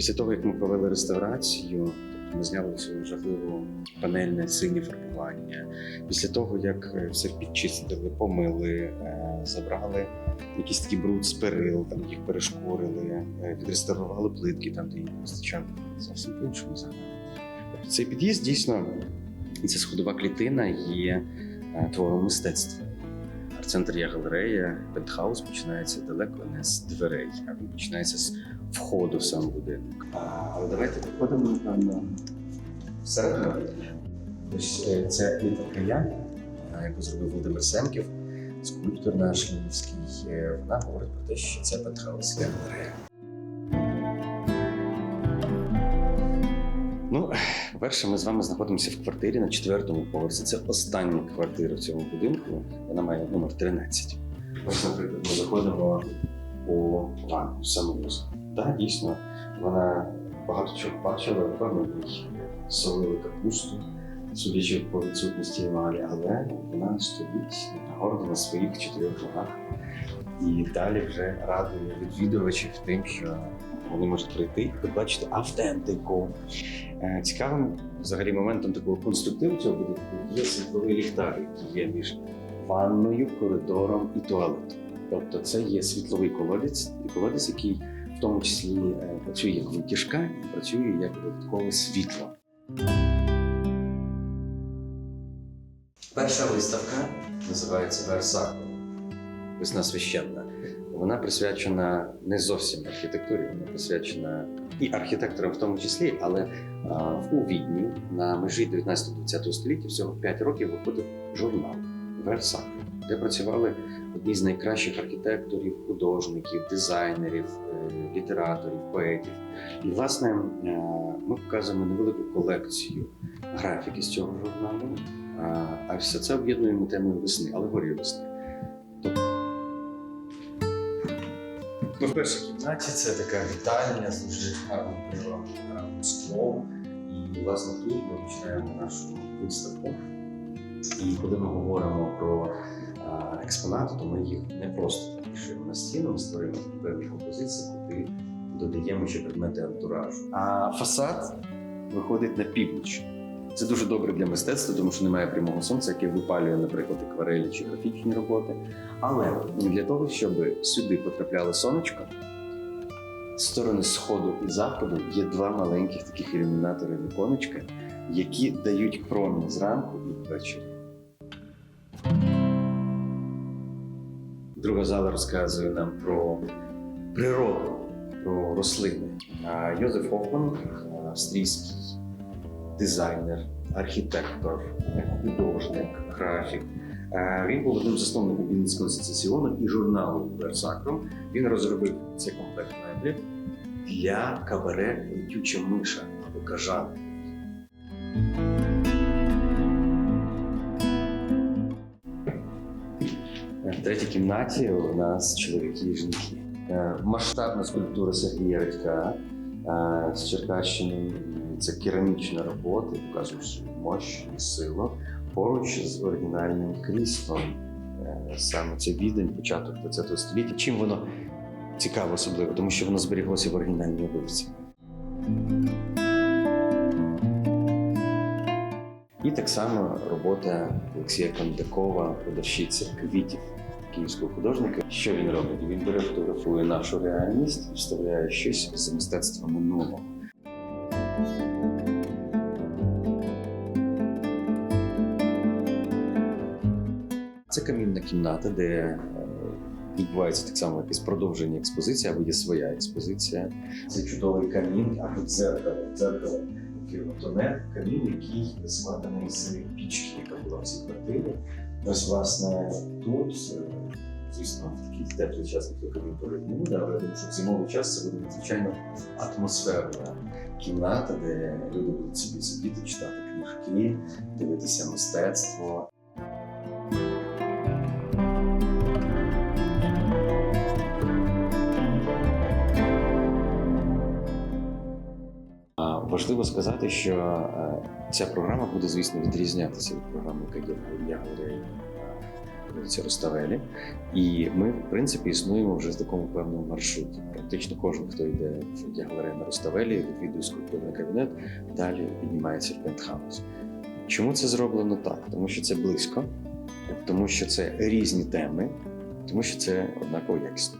Після того, як ми провели реставрацію, тобто ми зняли цю жахливу панельне синє фарбування. Після того, як е, все підчистили, помили, е, забрали якийсь такий бруд з перил, там їх перешкурили, е, відреставрували плитки там, де їх не вистачало. Зовсім по-іншому зараз. Тобто цей під'їзд дійсно, ця сходова клітина є твором мистецтва. Арт-центр є галерея, пентхаус починається далеко не з дверей, а він починається з входу в сам будинок. Але давайте підходимо напевно всередину. Е, це літерка Я, яку зробив Володимир Семків, скульптор наш львівський. Е, Вона говорить про те, що це пентхаус є галерея. По-перше, ми з вами знаходимося в квартирі на четвертому поверсі. Це остання квартира в цьому будинку. Вона має номер 13. Ось, наприклад, ми заходимо по ванну самому. Так, дійсно, вона багато чого бачила, напевно, ній солили капусту, судячи по відсутності емалі, але вона стоїть гордо на своїх чотирьох ногах і далі вже радує відвідувачів тим, що вони можуть прийти і побачити автентику. Е, Цікавим взагалі моментом такого конструктиву цього будинку є світловий ліхтар, який є між ванною, коридором і туалетом. Тобто це є світловий колодець, колодець, який в тому числі е, працює як витяжка і працює як додаткове світло. Перша виставка називається Версако. Весна священна. Вона присвячена не зовсім архітектурі, вона присвячена і архітекторам в тому числі, але у Відні на межі 19-20 століття всього 5 років виходив журнал Версако, де працювали одні з найкращих архітекторів, художників, дизайнерів, е, літераторів, поетів. І, власне, е, ми показуємо невелику колекцію графіки з цього журналу. А, все це об'єднуємо темою весни, алегорію весни. Ну, в першій кімнаті це така вітальня з дуже гарним панорамним склом. І, власне, тут ми починаємо нашу виставку. І коли ми говоримо про а, експонати, то ми їх не просто пишемо на стіну, ми створюємо певні композиції, куди додаємо ще предмети антуражу. А фасад виходить на північ. Це дуже добре для мистецтва, тому що немає прямого сонця, яке випалює, наприклад, акварелі чи графічні роботи. Але для того, щоб сюди потрапляли сонечко, з сторони сходу і заходу є два маленьких таких ілюмінатори віконечка, які дають промінь зранку і ввечері. Друга зала розказує нам про природу, про рослини. Йозеф Хофман, австрійський дизайнер, архітектор, художник, графік. Е, Він був одним з засновників Вінницького асоціаціону і журналу Версакром. Він розробив цей комплект меблів для кабаре летюча миша або кажан. Е, В третій кімнаті у нас чоловіки і жінки. Е, Масштабна скульптура Сергія Радька з Черкащини. Це керамічна робота, показуючи мощ і силу поруч з оригінальним кріслом. Е, Саме це відень, початок ХХ століття. Чим воно цікаво особливо, тому що воно зберіглося в оригінальній обивці. І так само робота Олексія Кондакова, продавщиця квітів київського художника. Що він робить? Він бере фотографує нашу реальність, вставляє щось з мистецтва минулого. Це камінна кімната, де е, відбувається так само якесь продовження експозиції, або є своя експозиція. Це чудовий камін, або дзеркало. Дзеркало кіротоне, камін, який складений з пічки, яка була в цій квартирі. Ось, власне, тут, е, звісно, в такий теплий час ніхто камін буде, але я думаю, що в зимовий час це буде надзвичайно атмосферна кімната, де люди будуть собі сидіти, читати книжки, дивитися мистецтво. Важливо сказати, що е, ця програма буде, звісно, відрізнятися від програми, яка є галереї. вулиці Роставелі. І ми, в принципі, існуємо вже в такому певному маршруті. Практично кожен, хто йде в галерею на Роставелі, відвідує скульптурний кабінет, далі піднімається в пентхаус. Чому це зроблено так? Тому що це близько, тому що це різні теми, тому що це однаково якісно.